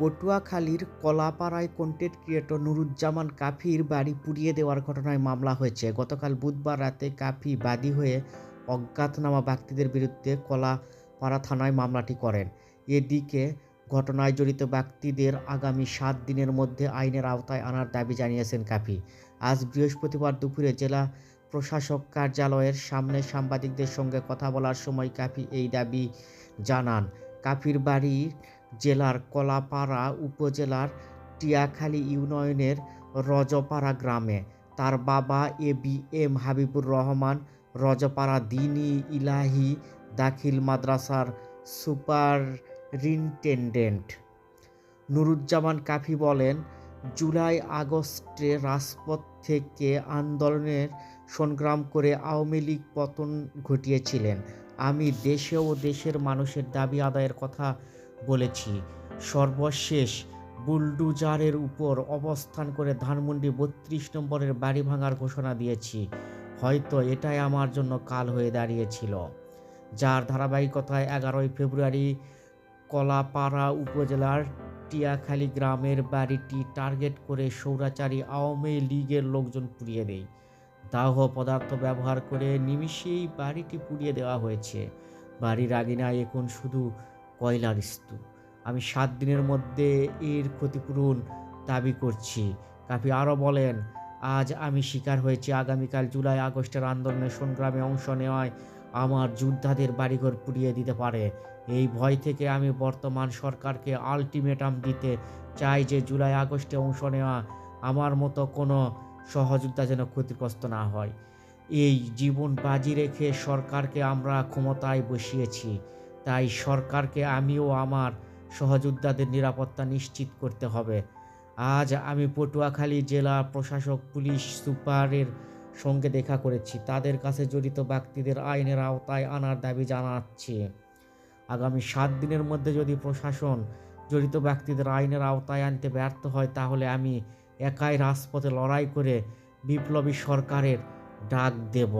পটুয়াখালীর কলাপাড়ায় content creator Nuruzzaman কাফির বাড়ি পুড়িয়ে দেওয়ার ঘটনায় মামলা হয়েছে। গতকাল বুধবার রাতে কাফি বাদী হয়ে অজ্ঞাতনামা ব্যক্তিদের বিরুদ্ধে কলাপাড়া থানায় মামলাটি করেন। এদিকে ঘটনায় জড়িত ব্যক্তিদের আগামী সাত দিনের মধ্যে আইনের আওতায় আনার দাবি জানিয়েছেন কাফি। আজ বৃহস্পতিবার দুপুরে জেলা প্রশাসক কার্যালয়ের সামনে সাংবাদিকদের সঙ্গে কথা বলার সময় কাফি এই দাবি জানান। কাফির বাড়ি জেলার কলাপাড়া উপজেলার টিয়াখালী ইউনিয়নের রজপাড়া গ্রামে। তার বাবা A B M Habibur Rahman Rajpara দিনী ইলাহি দাখিল মাদ্রাসার সুপারিনটেন্ডেন্ট। নুরুজ্জামান কাফি বলেন, জুলাই আগস্টে রাজপথ থেকে আন্দোলনের সংগ্রাম করে আওয়ামী লীগ পতন ঘটিয়েছিলেন। আমি দেশে ও দেশের মানুষের দাবি আদায়ের কথা বলেছি, সর্বশেষ বুলডুজারের উপর অবস্থান করে ধানমন্ডি বত্রিশ নম্বরের বাড়ি ভাঙার ঘোষণা দিয়েছি। হয়তো এটাই আমার জন্য কাল হয়ে দাঁড়িয়েছিল। যার ধারাবাহিকতায় এগারোই ফেব্রুয়ারি কলাপাড়া উপজেলার টিয়াখালী গ্রামের বাড়িটি টার্গেট করে সৌরাচারী আওয়ামী লীগের লোকজন পুড়িয়ে দেয়। দাহ পদার্থ ব্যবহার করে নিমিষেই বাড়িটি পুড়িয়ে দেওয়া হয়েছে। বাড়ির আগিনায় এখন শুধু কয়লার স্তূপ। আমি সাত দিনের মধ্যে এর ক্ষতিপূরণ দাবি করছি। কাফি আরও বলেন, আজ আমি শিকার হয়েছি আগামীকাল জুলাই আগস্টের আন্দোলনে সংগ্রামে অংশ নেওয়ায় আমার যোদ্ধাদের বাড়িঘর পুড়িয়ে দিতে পারে। এই ভয় থেকে আমি বর্তমান সরকারকে আলটিমেটাম দিতে চাই যে জুলাই আগস্টে অংশ নেওয়া আমার মতো কোনো সহযোদ্ধা যেন ক্ষতিগ্রস্ত না হয়। এই জীবন বাজি রেখে সরকারকে আমরা ক্ষমতায় বসিয়েছি। তাই সরকারকে আমিও আমার সহযোদ্ধাদের নিরাপত্তা নিশ্চিত করতে হবে। আজ আমি পটুয়াখালী জেলা প্রশাসক, পুলিশ সুপারের সঙ্গে দেখা করেছি। তাদের কাছে জড়িত ব্যক্তিদের আইনের আওতায় আনার দাবি জানাচ্ছি। আগামী সাত দিনের মধ্যে যদি প্রশাসন জড়িত ব্যক্তিদের আইনের আওতায় আনতে ব্যর্থ হয়, তাহলে আমি একাই রাজপথে লড়াই করে বিপ্লবী সরকারের ডাক দেব।